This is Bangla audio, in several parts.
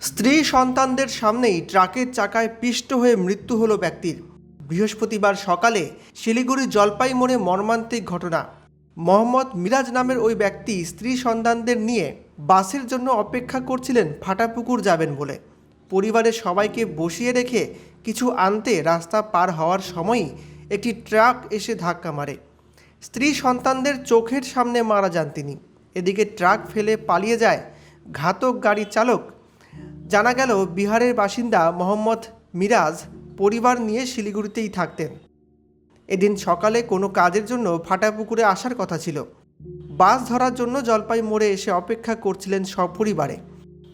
স্ত্রী সন্তানদের সামনেই ট্রাকের চাকায় পিষ্ট হয়ে মৃত্যু হলো ব্যক্তির। বৃহস্পতিবার সকালে শিলিগুড়ি জলপাই মোড়ে মর্মান্তিক ঘটনা। মোহাম্মদ মিরাজ নামের ওই ব্যক্তি স্ত্রী সন্তানদের নিয়ে বাসের জন্য অপেক্ষা করছিলেন ফাটাপুকুর যাবেন বলে। পরিবারের সবাইকে বসিয়ে রেখে কিছু আনতে রাস্তা পার হওয়ার সময়ই একটি ট্রাক এসে ধাক্কা মারে। স্ত্রী সন্তানদের চোখের সামনে মারা যান তিনি। এদিকে ট্রাক ফেলে পালিয়ে যায় ঘাতক গাড়ি চালক জানা গেল বিহারের বাসিন্দা মোহাম্মদ মিরাজ পরিবার নিয়ে শিলিগুড়িতেই থাকতেন। এদিন সকালে কোনো কাজের জন্য ফাটাপুকুরে আসার কথা ছিল। বাস ধরার জন্য জলপাই মোড়ে এসে অপেক্ষা করছিলেন সপরিবারে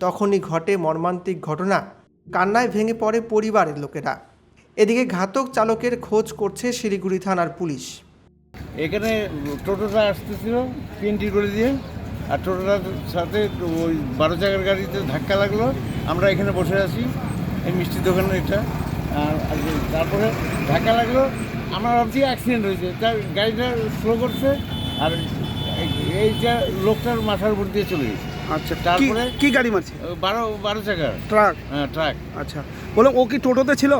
তখনই ঘটে মর্মান্তিক ঘটনা। কান্নায় ভেঙে পড়ে পরিবারের লোকেরা। এদিকে ঘাতক চালকের খোঁজ করছে শিলিগুড়ি থানার পুলিশ। এখানে টোটোটা আসতেছিল পিএনটি করে দিয়ে। আর টোটোটার সাথে ওই বারো চাকার গাড়িতে ধাক্কা লাগল। আমরা এখানে বসে আছি এই মিষ্টির দোকানে এটা। আর তারপরে ধাক্কা লাগল আমরা ভাবছি অ্যাক্সিডেন্ট হয়েছে। তার গাড়িটা স্লো করছে আর এইটা লোকটার মাথার উপর দিয়ে চলে গেছে। আচ্ছা তারপরে- কি গাড়ি মারছে? বারো বারো চাকার। ট্রাক? হ্যাঁ ট্রাক। আচ্ছা বলে ও কি টোটোতে ছিল?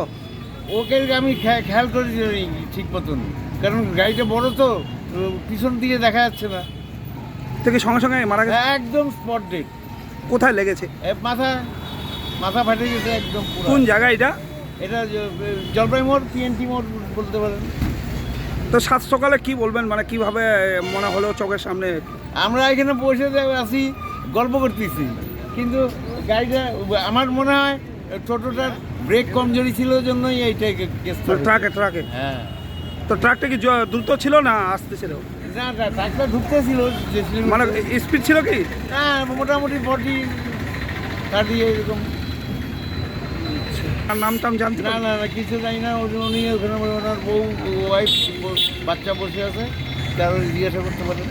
ওকে আমি খেয়াল করে ঠিক মতন। কারণ গাড়িটা বড় তো পিছন দিকে দেখা যাচ্ছে না। থেকে সঙ্গে সঙ্গে মারা গেছে? একদম স্পট ডেট কোথায় লেগেছে? মাথা মাথা ফাটে গেছে একদম কোন জায়গা এটা? এটা জলপাই মোড় পিএনটি মোড় বলতে পারেন। তো সাত সকালে কি বলবেন? মানে কীভাবে মনে হলো চোখের সামনে? আমরা এখানে বসে আসি গল্প করতেছি। কিন্তু গাড়িটা আমার মনে হয় টোটোটার ব্রেক কমজোরি ছিল জন্যই এইটা ট্রাকে ট্রাকে হ্যাঁ। তো ট্রাকটা কি দ্রুত ছিল না আসতে ছিল? ঢুকতেছিল মানে স্পিড ছিল কি? হ্যাঁ মোটামুটি ফর্টি থার্টি এরকম। আর নাম টাম জানতে না না না কিছু জানি না ওই- উনি ওখানে ওনার বউ ওয়াইফ বাচ্চা বসে আছে তার জিজ্ঞাসা করতে পারেন